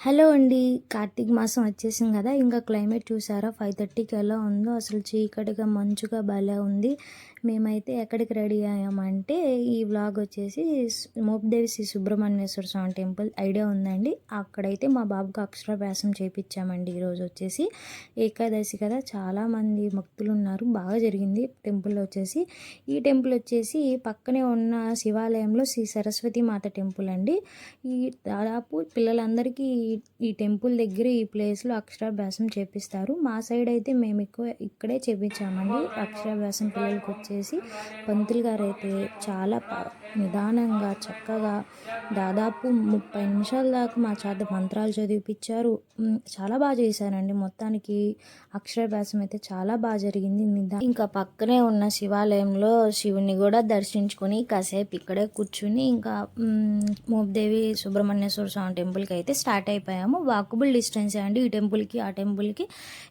Hello అండి. కార్తీక మాసం వచ్చేసింది కదా ఇంకా క్లైమేట్ చూసారా? ఫైవ్ థర్టీకి ఎలా ఉందో అసలు చీకటిగా మంచుగా భలే ఉంది. మేమైతే ఎక్కడికి రెడీ అయ్యామంటే ఈ వ్లాగ్ వచ్చేసి మోపదేవి శ్రీ సుబ్రహ్మణ్యేశ్వర స్వామి టెంపుల్ ఐడియా ఉందండి. అక్కడైతే మా బాబుకు అక్షరాభ్యాసం చేయించామండి ఈరోజు వచ్చేసి. ఏకాదశి కదా చాలామంది భక్తులు ఉన్నారు బాగా జరిగింది టెంపుల్ వచ్చేసి. ఈ టెంపుల్ వచ్చేసి పక్కనే ఉన్న శివాలయంలో శ్రీ సరస్వతి మాత టెంపుల్ అండి. ఈ దాదాపు పిల్లలందరికీ ఈ ఈ టెంపుల్ దగ్గర ఈ ప్లేస్లో అక్షరాభ్యాసం చేపిస్తారు. మా సైడ్ అయితే మేము ఎక్కువ ఇక్కడే చేపించామండి. అక్షరాభ్యాసం పిల్లలకి వచ్చేసి పంతులు గారు అయితే చాలా నిదానంగా చక్కగా దాదాపు ముప్పై నిమిషాల దాకా మా చేత మంత్రాలు చదివిపించారు చాలా బాగా చేశారండి. మొత్తానికి అక్షరాభ్యాసం అయితే చాలా బాగా జరిగింది. నిదా ఇంకా పక్కనే ఉన్న శివాలయంలో శివుని కూడా దర్శించుకొని కాసేపు ఇక్కడే కూర్చుని ఇంకా మోపదేవి సుబ్రహ్మణ్యేశ్వర స్వామి టెంపుల్కి అయితే స్టార్ట్ అయిపోయాము. వాకబుల్ డిస్టెన్స్ అండి ఈ టెంపుల్కి ఆ టెంపుల్కి.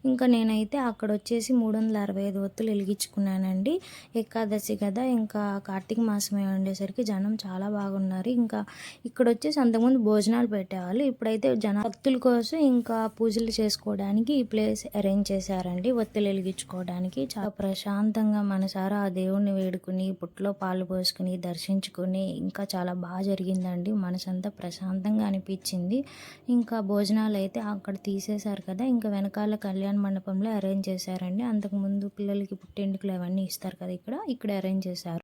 ఇంకా నేనైతే అక్కడ వచ్చేసి మూడు వందల అరవై ఐదు ఒత్తులు వెలిగించుకున్నానండి. ఏకాదశి కదా ఇంకా కార్తీక మాసమే ఉండేసరికి జనం చాలా బాగున్నారు. ఇంకా ఇక్కడ వచ్చేసి అంతకుముందు భోజనాలు పెట్టేవాళ్ళు. ఇప్పుడైతే జన భక్తుల కోసం ఇంకా పూజలు చేసుకోవడానికి ఈ ప్లేస్ అరేంజ్ చేశారండి. ఒత్తులు వెలిగించుకోవడానికి చాలా ప్రశాంతంగా మనసారా ఆ దేవుణ్ణి వేడుకుని పుట్లో పాలు పోసుకుని దర్శించుకుని ఇంకా చాలా బాగా జరిగిందండి. మనసంతా ప్రశాంతంగా అనిపించింది. ఇంకా భోజనాలు అయితే అక్కడ తీసేశారు కదా ఇంకా వెనకాల కళ్యాణ మండపంలో అరేంజ్ చేశారండి. అంతకుముందు పిల్లలకి పుట్టెంటుకలు అవన్నీ ఇస్తారు కదా ఇక్కడ ఇక్కడ అరేంజ్ చేశారు.